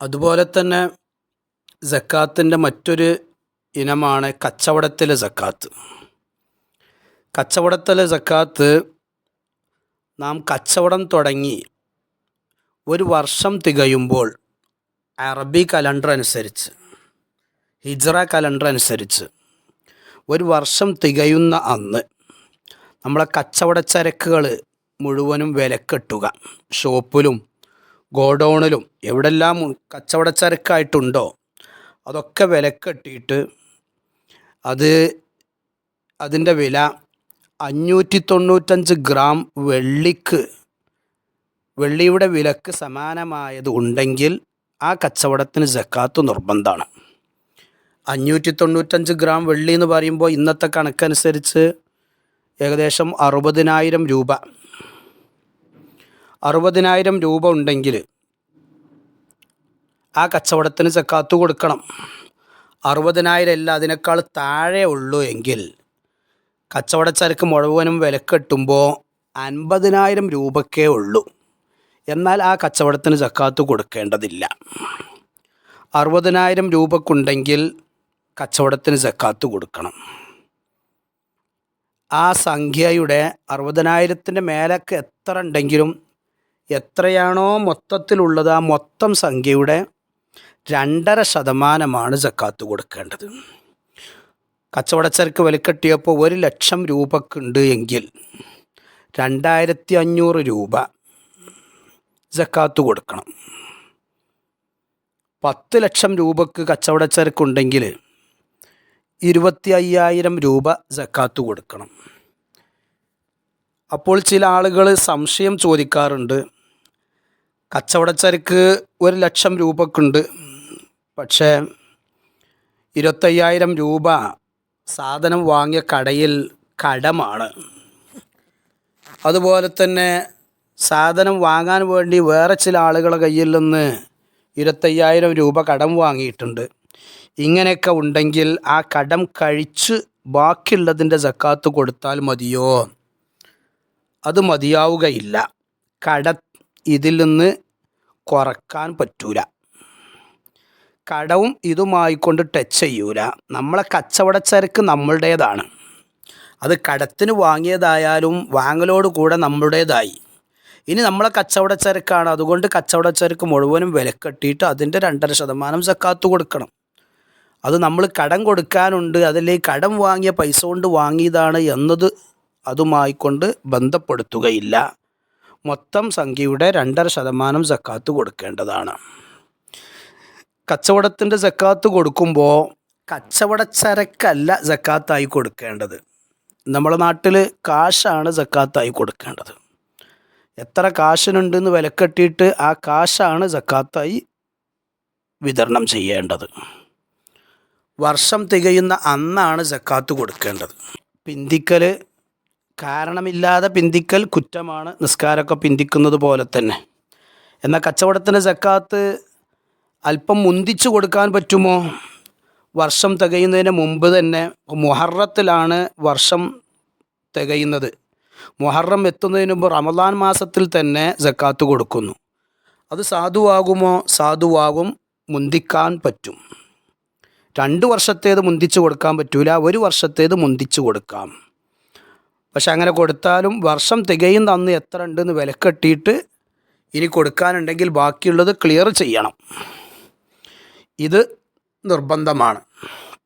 അതുപോലെ തന്നെ സക്കാത്തിന്റെ മറ്റൊരു ഇനമാണ് കച്ചവടത്തിലെ സക്കാത്ത്. കച്ചവടത്തിലെ സക്കാത്ത് നാം കച്ചവടം തുടങ്ങി ഒരു വർഷം തികയുമ്പോൾ അറബി കലണ്ടർ അനുസരിച്ച് ഹിജ്റ കലണ്ടർ അനുസരിച്ച് ഒരു വർഷം തികയുന്ന അന്ന് നമ്മളെ കച്ചവട ചരക്കുകൾ മുഴുവനും വിലക്കെട്ടുക. ഷോപ്പിലും ഗോഡൗണിലും എവിടെല്ലാം കച്ചവടച്ചരക്കായിട്ടുണ്ടോ അതൊക്കെ വിലക്കെട്ടിയിട്ട് അത് അതിന്റെ വില അഞ്ഞൂറ്റി തൊണ്ണൂറ്റഞ്ച് ഗ്രാം വെള്ളിക്ക് വെള്ളിയുടെ വിലക്ക് സമാനമായത് ഉണ്ടെങ്കിൽ ആ കച്ചവടത്തിന് ജക്കാത്ത് നിർബന്ധമാണ്. അഞ്ഞൂറ്റി തൊണ്ണൂറ്റഞ്ച് ഗ്രാം വെള്ളി എന്ന് പറയുമ്പോൾ ഇന്നത്തെ കണക്കനുസരിച്ച് ഏകദേശം അറുപതിനായിരം രൂപ. അറുപതിനായിരം രൂപ ഉണ്ടെങ്കിൽ ആ കച്ചവടത്തിന് സക്കാത്ത് കൊടുക്കണം. അറുപതിനായിരം അല്ല അതിനേക്കാൾ താഴെ ഉള്ളൂ എങ്കിൽ കച്ചവടച്ചരക്ക് മുഴുവനും വിലക്കെട്ടുമ്പോൾ അൻപതിനായിരം രൂപക്കേ ഉള്ളൂ. എന്നാൽ ആ കച്ചവടത്തിന് സക്കാത്ത് കൊടുക്കേണ്ടതില്ല. അറുപതിനായിരം രൂപക്കുണ്ടെങ്കിൽ കച്ചവടത്തിന് സക്കാത്ത് കൊടുക്കണം. ആ സംഖ്യയുടെ അറുപതിനായിരത്തിന്റെ മേലൊക്കെ എത്ര ഉണ്ടെങ്കിലും എത്രയാണോ മൊത്തത്തിലുള്ളത് ആ മൊത്തം സംഖ്യയുടെ രണ്ടര ശതമാനമാണ് ജക്കാത്ത് കൊടുക്കേണ്ടത്. കച്ചവടച്ചരക്ക് വിലക്കെട്ടിയപ്പോൾ ഒരു ലക്ഷം രൂപക്കുണ്ട് എങ്കിൽ രണ്ടായിരത്തി അഞ്ഞൂറ് രൂപ ജക്കാത്ത് കൊടുക്കണം. പത്ത് ലക്ഷം രൂപക്ക് കച്ചവടച്ചരക്കുണ്ടെങ്കിൽ ഇരുപത്തി അയ്യായിരം രൂപ ജക്കാത്ത് കൊടുക്കണം. അപ്പോൾ ചില ആളുകൾ സംശയം ചോദിക്കാറുണ്ട് കച്ചവടച്ചരക്ക് ഒരു ലക്ഷം രൂപക്കുണ്ട്. പക്ഷേ ഇരുപത്തയ്യായിരം രൂപ സാധനം വാങ്ങിയ കടയിൽ കടമാണ്. അതുപോലെ തന്നെ സാധനം വാങ്ങാൻ വേണ്ടി വേറെ ചില ആളുകളുടെ കയ്യിൽ നിന്ന് ഇരുപത്തയ്യായിരം രൂപ കടം വാങ്ങിയിട്ടുണ്ട്. ഇങ്ങനെയൊക്കെ ഉണ്ടെങ്കിൽ ആ കടം കഴിച്ച് ബാക്കിയുള്ളതിന്റെ ജക്കാത്ത് കൊടുത്താൽ മതിയോ? അത് മതിയാവുകയില്ല. കട ഇതിൽ നിന്ന് കുറയ്ക്കാൻ പറ്റൂല. കടവും ഇതുമായി കൊണ്ട് ടച്ച് ചെയ്യൂല. നമ്മളെ കച്ചവടച്ചരക്ക് നമ്മളുടേതാണ്. അത് കടത്തിന് വാങ്ങിയതായാലും വാങ്ങലോട് കൂടെ നമ്മളുടേതായി. ഇനി നമ്മളെ കച്ചവടച്ചരക്കാണ് അതുകൊണ്ട് കച്ചവടച്ചരക്ക് മുഴുവനും വിലക്കെട്ടിയിട്ട് അതിന്റെ രണ്ടര ശതമാനം സക്കാത്ത് കൊടുക്കണം. അത് നമ്മൾ കടം കൊടുക്കാനുണ്ട്. അതിൽ കടം വാങ്ങിയ പൈസ കൊണ്ട് വാങ്ങിയതാണ് എന്നത് അതുമായിക്കൊണ്ട് ബന്ധപ്പെടുത്തുകയില്ല. മൊത്തം സംഖ്യയുടെ രണ്ടര ശതമാനം സക്കാത്ത് കൊടുക്കേണ്ടതാണ്. കച്ചവടത്തിന്റെ സക്കാത്ത് കൊടുക്കുമ്പോൾ കച്ചവട ചരക്കല്ല സക്കാത്തായി കൊടുക്കേണ്ടത്. നമ്മുടെ നാട്ടിൽ കാശാണ് സക്കാത്തായി കൊടുക്കേണ്ടത്. എത്ര കാശിനുണ്ടെന്ന് വിലക്കെട്ടിയിട്ട് ആ കാശാണ് സക്കാത്തായി വിതരണം ചെയ്യേണ്ടത്. വർഷം തികയുന്ന അന്നാണ് സക്കാത്ത് കൊടുക്കേണ്ടത്. പിന്തിക്കൽ കാരണമില്ലാതെ പിന്തിക്കൽ കുറ്റമാണ് നിസ്കാരമൊക്കെ പിന്തിക്കുന്നത് പോലെ തന്നെ. എന്നാൽ കച്ചവടത്തിന് സക്കാത്ത് അല്പം മുന്തിച്ചു കൊടുക്കാൻ പറ്റുമോ? വർഷം തികയുന്നതിന് മുമ്പ് തന്നെ മുഹറത്തിലാണ് വർഷം തികയുന്നത്. മുഹറം എത്തുന്നതിന് മുമ്പ് റമദാൻ മാസത്തിൽ തന്നെ സക്കാത്ത് കൊടുക്കുന്നു. അത് സാധുവാകുമോ? സാധുവാകും. മുന്തിക്കാൻ പറ്റും. രണ്ട് വർഷത്തേത് മുന്തിച്ചു കൊടുക്കാൻ പറ്റൂല. ഒരു വർഷത്തേത് മുന്തിച്ചു കൊടുക്കാം. പക്ഷെ അങ്ങനെ കൊടുത്താലും വർഷം തികയും അന്ന് എത്ര ഉണ്ടെന്ന് വിലക്കെട്ടിയിട്ട് ഇനി കൊടുക്കാനുണ്ടെങ്കിൽ ബാക്കിയുള്ളത് ക്ലിയർ ചെയ്യണം. ഇത് നിർബന്ധമാണ്.